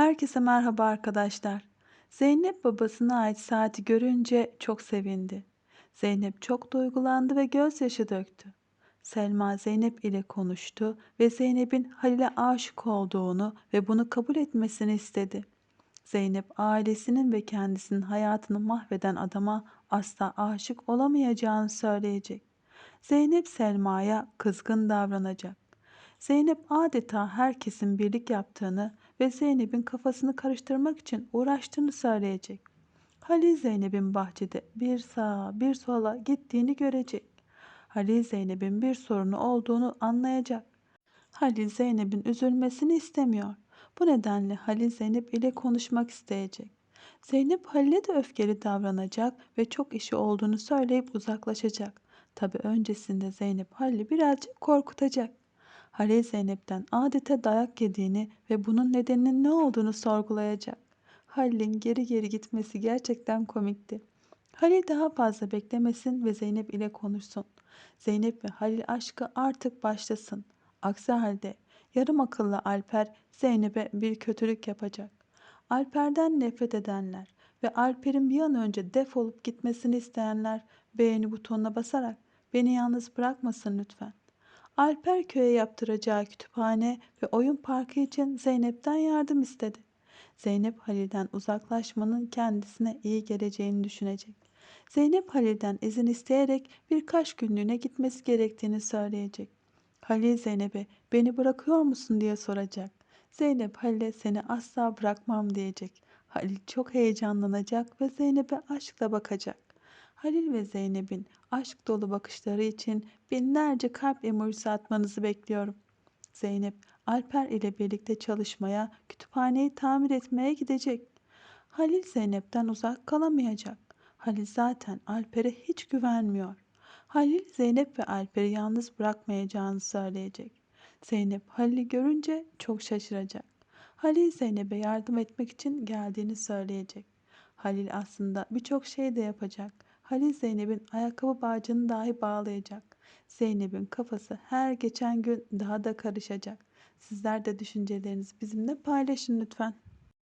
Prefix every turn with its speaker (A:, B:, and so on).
A: Herkese merhaba arkadaşlar. Zeynep babasına ait saati görünce çok sevindi. Zeynep çok duygulandı ve gözyaşı döktü. Selma Zeynep ile konuştu ve Zeynep'in Halil'e aşık olduğunu ve bunu kabul etmesini istedi. Zeynep ailesinin ve kendisinin hayatını mahveden adama asla aşık olamayacağını söyleyecek. Zeynep Selma'ya kızgın davranacak. Zeynep adeta herkesin birlik yaptığını ve Zeynep'in kafasını karıştırmak için uğraştığını söyleyecek. Halil Zeynep'in bahçede bir sağa bir sola gittiğini görecek. Halil Zeynep'in bir sorunu olduğunu anlayacak. Halil Zeynep'in üzülmesini istemiyor. Bu nedenle Halil Zeynep ile konuşmak isteyecek. Zeynep Halil'e de öfkeli davranacak ve çok işi olduğunu söyleyip uzaklaşacak. Tabi öncesinde Zeynep Halil'i birazcık korkutacak. Halil Zeynep'ten adeta dayak yediğini ve bunun nedeninin ne olduğunu sorgulayacak. Halil'in geri geri gitmesi gerçekten komikti. Halil daha fazla beklemesin ve Zeynep ile konuşsun. Zeynep ve Halil aşkı artık başlasın. Aksi halde yarım akıllı Alper Zeynep'e bir kötülük yapacak. Alper'den nefret edenler ve Alper'in bir an önce defolup gitmesini isteyenler beğeni butonuna basarak beni yalnız bırakmasın lütfen. Alper köye yaptıracağı kütüphane ve oyun parkı için Zeynep'ten yardım istedi. Zeynep Halil'den uzaklaşmanın kendisine iyi geleceğini düşünecek. Zeynep Halil'den izin isteyerek birkaç günlüğüne gitmesi gerektiğini söyleyecek. Halil Zeynep'e beni bırakıyor musun diye soracak. Zeynep Halil'e seni asla bırakmam diyecek. Halil çok heyecanlanacak ve Zeynep'e aşkla bakacak. Halil ve Zeynep'in aşk dolu bakışları için binlerce kalp emojisi atmanızı bekliyorum. Zeynep, Alper ile birlikte çalışmaya, kütüphaneyi tamir etmeye gidecek. Halil Zeynep'ten uzak kalamayacak. Halil zaten Alper'e hiç güvenmiyor. Halil Zeynep ve Alper'i yalnız bırakmayacağını söyleyecek. Zeynep Halil'i görünce çok şaşıracak. Halil Zeynep'e yardım etmek için geldiğini söyleyecek. Halil aslında birçok şey de yapacak. Halil Zeynep'in ayakkabı bağcını dahi bağlayacak. Zeynep'in kafası her geçen gün daha da karışacak. Sizler de düşüncelerinizi bizimle paylaşın lütfen.